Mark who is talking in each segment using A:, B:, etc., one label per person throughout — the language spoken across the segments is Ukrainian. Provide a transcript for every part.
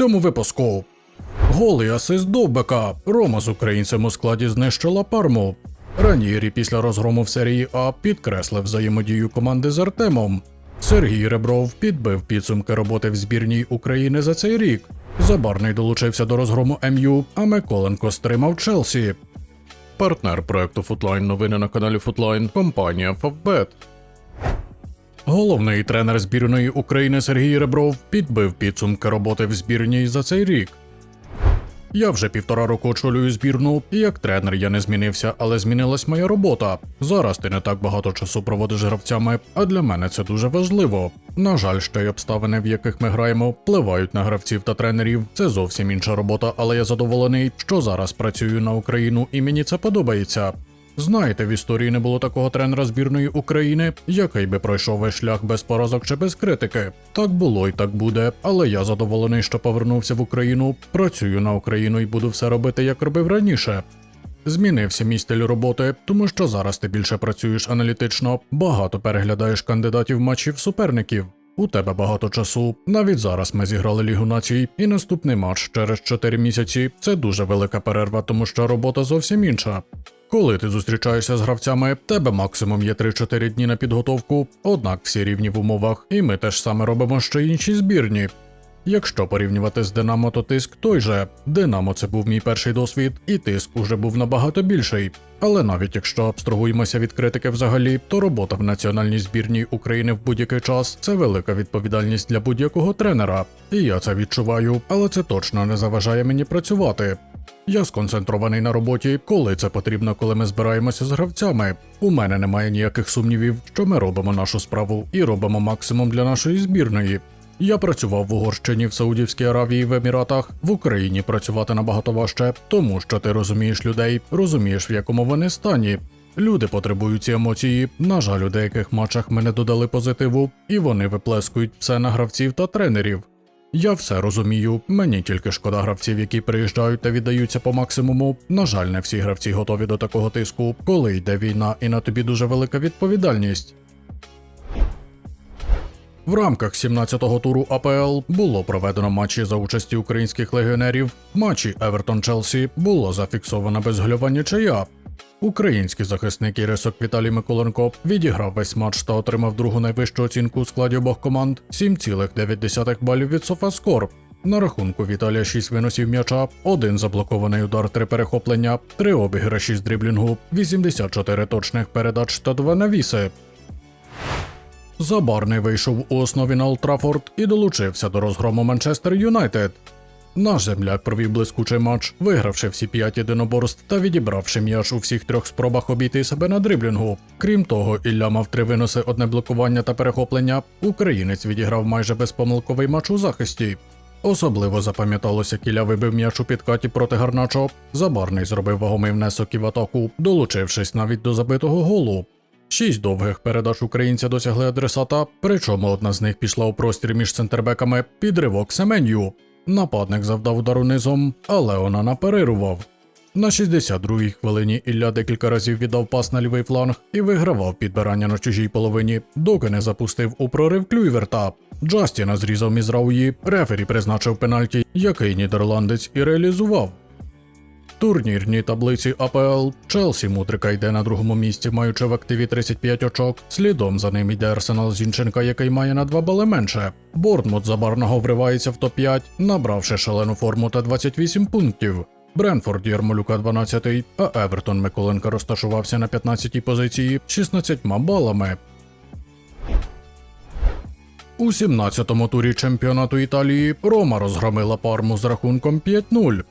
A: цьому випуску. Голий асист Довбека. Рома з українцем у складі знищила парму. Ранірі після розгрому в серії А підкреслив взаємодію команди з Артемом. Сергій Ребров підбив підсумки роботи в збірній України за цей рік. Забарний долучився до розгрому МЮ, а Миколенко стримав Челсі. Партнер проекту Футлайн новини на каналі Футлайн компанія Фавбет. Головний тренер збірної України Сергій Ребров підбив підсумки роботи в збірній за цей рік. Я вже півтора року очолюю збірну, і як тренер я не змінився, але змінилась моя робота. Зараз ти не так багато часу проводиш гравцями, а для мене це дуже важливо. На жаль, ще й обставини, в яких ми граємо, впливають на гравців та тренерів. Це зовсім інша робота, але я задоволений, що зараз працюю на Україну і мені це подобається. Знаєте, в історії не було такого тренера збірної України, який би пройшов весь шлях без поразок чи без критики. Так було і так буде, але я задоволений, що повернувся в Україну, працюю на Україну і буду все робити, як робив раніше. Змінився мій стиль роботи, тому що зараз ти більше працюєш аналітично, багато переглядаєш кандидатів матчів суперників. У тебе багато часу. Навіть зараз ми зіграли Лігу націй, і наступний матч через 4 місяці це дуже велика перерва, тому що робота зовсім інша. Коли ти зустрічаєшся з гравцями, тебе максимум є 3-4 дні на підготовку, однак всі рівні в умовах, і ми теж саме робимо ще інші збірні. Якщо порівнювати з Динамо, то тиск той же. Динамо це був мій перший досвід, і тиск уже був набагато більший. Але навіть якщо абстрагуємося від критики взагалі, то робота в національній збірній України в будь-який час це велика відповідальність для будь-якого тренера. І я це відчуваю, але це точно не заважає мені працювати. Я сконцентрований на роботі, коли це потрібно, коли ми збираємося з гравцями. У мене немає ніяких сумнівів, що ми робимо нашу справу і робимо максимум для нашої збірної. Я працював в Угорщині, в Саудівській Аравії, в Еміратах, в Україні працювати набагато важче, тому що ти розумієш людей, розумієш, в якому вони стані. Люди потребують ці емоції. На жаль, у деяких матчах ми не додали позитиву, і вони виплескують все на гравців та тренерів. Я все розумію, мені тільки шкода гравців, які приїжджають та віддаються по максимуму. На жаль, не всі гравці готові до такого тиску, коли йде війна і на тобі дуже велика відповідальність. В рамках 17-го туру АПЛ було проведено матчі за участі українських легіонерів. Матчі Евертон Челсі було зафіксовано безгольова нічия. Український захисник і рисок Віталій Миколенко відіграв весь матч та отримав другу найвищу оцінку у складі обох команд 7,9 балів від Софаскор. На рахунку Віталія 6 виносів м'яча, один заблокований удар, 3 перехоплення, 3 обіграші з дріблінгу, 84 точних передач та 2 навіси. Забарний вийшов у основі на Олд Траффорд і долучився до розгрому Манчестер Юнайтед. Наш земляк провів блискучий матч, вигравши всі п'ять єдиноборств та відібравши м'яч у всіх трьох спробах обійти себе на дриблінгу. Крім того, Ілля мав три виноси, одне блокування та перехоплення. Українець відіграв майже безпомилковий матч у захисті. Особливо запам'яталося, Кіля вибив м'яч у підкаті проти Гарначо. Забарний зробив вагомий внесок і в атаку, долучившись навіть до забитого голу. Шість довгих передач українця досягли адресата, причому одна з них пішла у простір між центрбеками під ривок Семенью. Нападник завдав удару низом, але вона наперерував. На 62-й хвилині Ілля декілька разів віддав пас на лівий фланг і вигравав підбирання на чужій половині, доки не запустив у прорив Клюйверта. Джастіна зрізав Мізрауї, рефері призначив пенальті, який нідерландець і реалізував. Турнірній таблиці АПЛ Челсі Мудрика йде на другому місці, маючи в активі 35 очок. Слідом за ним йде Арсенал Зінченка, який має на 2 бали менше. Борнмут забарного вривається в топ-5, набравши шалену форму та 28 пунктів. Бренфорд Єрмолюка 12-й, а Евертон Миколенка розташувався на 15-й позиції 16 балами. У 17-му турі чемпіонату Італії Рома розгромила парму з рахунком 5-0.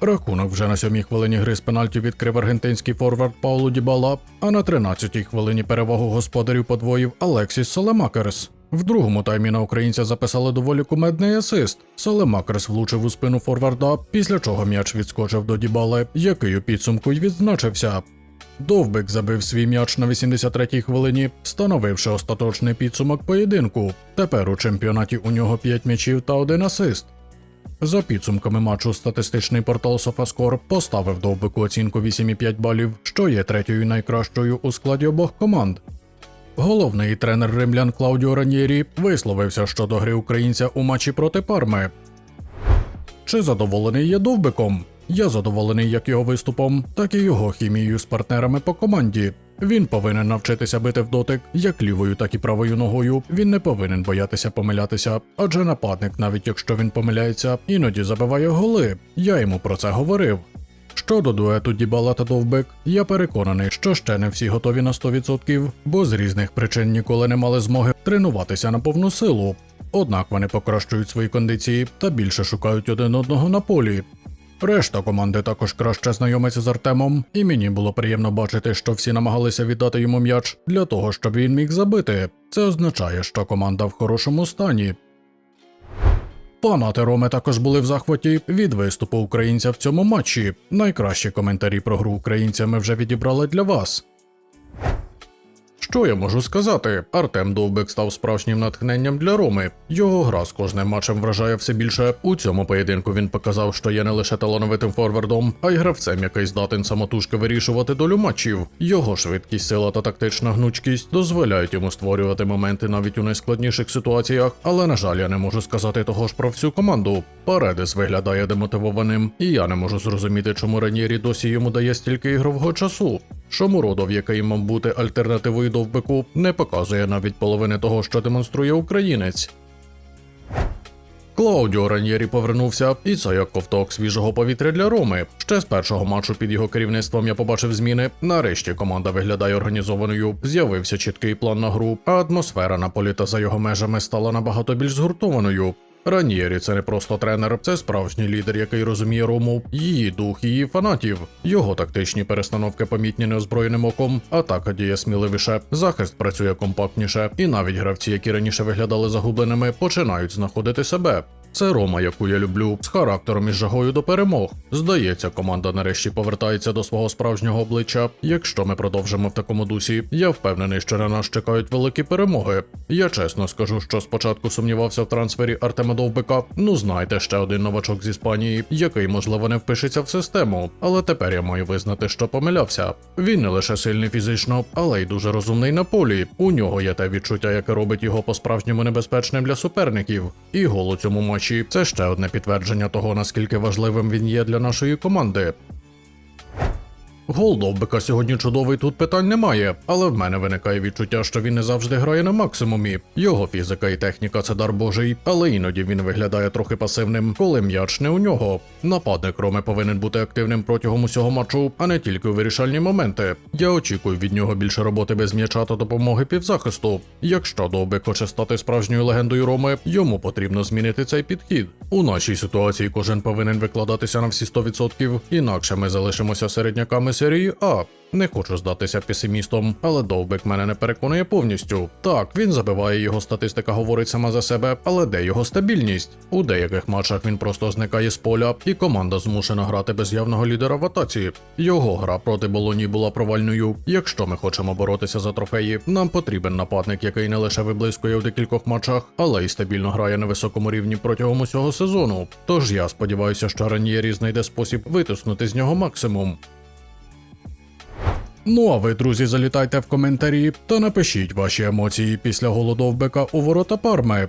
A: Рахунок вже на сьомій хвилині гри з пенальті відкрив аргентинський форвард Паулу Дібала, а на 13-й хвилині перевагу господарів подвоїв Алексіс Салемакерс. В другому таймі на українця записали доволі кумедний асист. Салемакерс влучив у спину форварда, після чого м'яч відскочив до Дібали, який у підсумку й відзначився. Довбик забив свій м'яч на 83-й хвилині, встановивши остаточний підсумок поєдинку. Тепер у чемпіонаті у нього 5 м'ячів та один асист. За підсумками матчу статистичний портал SofaScore поставив довбику оцінку 8,5 балів, що є третьою найкращою у складі обох команд. Головний тренер римлян Клаудіо Ранєрі висловився щодо гри українця у матчі проти Парми. Чи задоволений я довбиком? Я задоволений як його виступом, так і його хімією з партнерами по команді. Він повинен навчитися бити в дотик як лівою, так і правою ногою. Він не повинен боятися помилятися, адже нападник, навіть якщо він помиляється, іноді забиває голи. Я йому про це говорив. Щодо дуету Дібала та Довбек, я переконаний, що ще не всі готові на 100%, бо з різних причин ніколи не мали змоги тренуватися на повну силу. Однак вони покращують свої кондиції та більше шукають один одного на полі. Решта команди також краще знайомиться з Артемом, і мені було приємно бачити, що всі намагалися віддати йому м'яч для того, щоб він міг забити. Це означає, що команда в хорошому стані. Фанати Роми також були в захваті від виступу українця в цьому матчі. Найкращі коментарі про гру українця ми вже відібрали для вас. Що я можу сказати? Артем Довбик став справжнім натхненням для Роми. Його гра з кожним матчем вражає все більше. У цьому поєдинку він показав, що є не лише талановитим форвардом, а й гравцем, який здатен самотужки вирішувати долю матчів. Його швидкість, сила та тактична гнучкість дозволяють йому створювати моменти навіть у найскладніших ситуаціях. Але на жаль, я не можу сказати того ж про всю команду. Паредес виглядає демотивованим, і я не можу зрозуміти, чому Ранєрі досі йому дає стільки ігрового часу. Шомуродов, який мав бути альтернативою довбику, не показує навіть половини того, що демонструє українець. Клаудіо Раньєрі повернувся, і це як ковток свіжого повітря для Роми. Ще з першого матчу під його керівництвом я побачив зміни. Нарешті команда виглядає організованою, з'явився чіткий план на гру, а атмосфера на полі та за його межами стала набагато більш згуртованою. Раньєрі це не просто тренер, це справжній лідер, який розуміє Рому, її дух, її фанатів. Його тактичні перестановки помітні неозброєним оком, атака діє сміливіше, захист працює компактніше, і навіть гравці, які раніше виглядали загубленими, починають знаходити себе. Це Рома, яку я люблю, з характером і жагою до перемог. Здається, команда нарешті повертається до свого справжнього обличчя. Якщо ми продовжимо в такому дусі, я впевнений, що на нас чекають великі перемоги. Я чесно скажу, що спочатку сумнівався в трансфері Артема Довбика. Ну знаєте, ще один новачок з Іспанії, який можливо не впишеться в систему. Але тепер я маю визнати, що помилявся. Він не лише сильний фізично, але й дуже розумний на полі. У нього є те відчуття, яке робить його по-справжньому небезпечним для суперників. І гол у цьому матчі це ще одне підтвердження того, наскільки важливим він є для нашої команди. Гол Довбика сьогодні чудовий, тут питань немає, але в мене виникає відчуття, що він не завжди грає на максимумі. Його фізика і техніка це дар божий, але іноді він виглядає трохи пасивним, коли м'яч не у нього. Нападник Роми повинен бути активним протягом усього матчу, а не тільки у вирішальні моменти. Я очікую від нього більше роботи без м'яча та допомоги півзахисту. Якщо Довбик хоче стати справжньою легендою Роми, йому потрібно змінити цей підхід. У нашій ситуації кожен повинен викладатися на всі 100%, інакше ми залишимося середняками серії А. Не хочу здатися песимістом, але Довбик мене не переконує повністю. Так, він забиває, його статистика говорить сама за себе, але де його стабільність? У деяких матчах він просто зникає з поля, і команда змушена грати без явного лідера в атаці. Його гра проти Болоні була провальною. Якщо ми хочемо боротися за трофеї, нам потрібен нападник, який не лише виблискує в декількох матчах, але й стабільно грає на високому рівні протягом усього сезону. Тож я сподіваюся, що Раньєрі знайде спосіб витиснути з нього максимум. Ну а ви, друзі, залітайте в коментарі та напишіть ваші емоції після голодовбека у ворота Парми.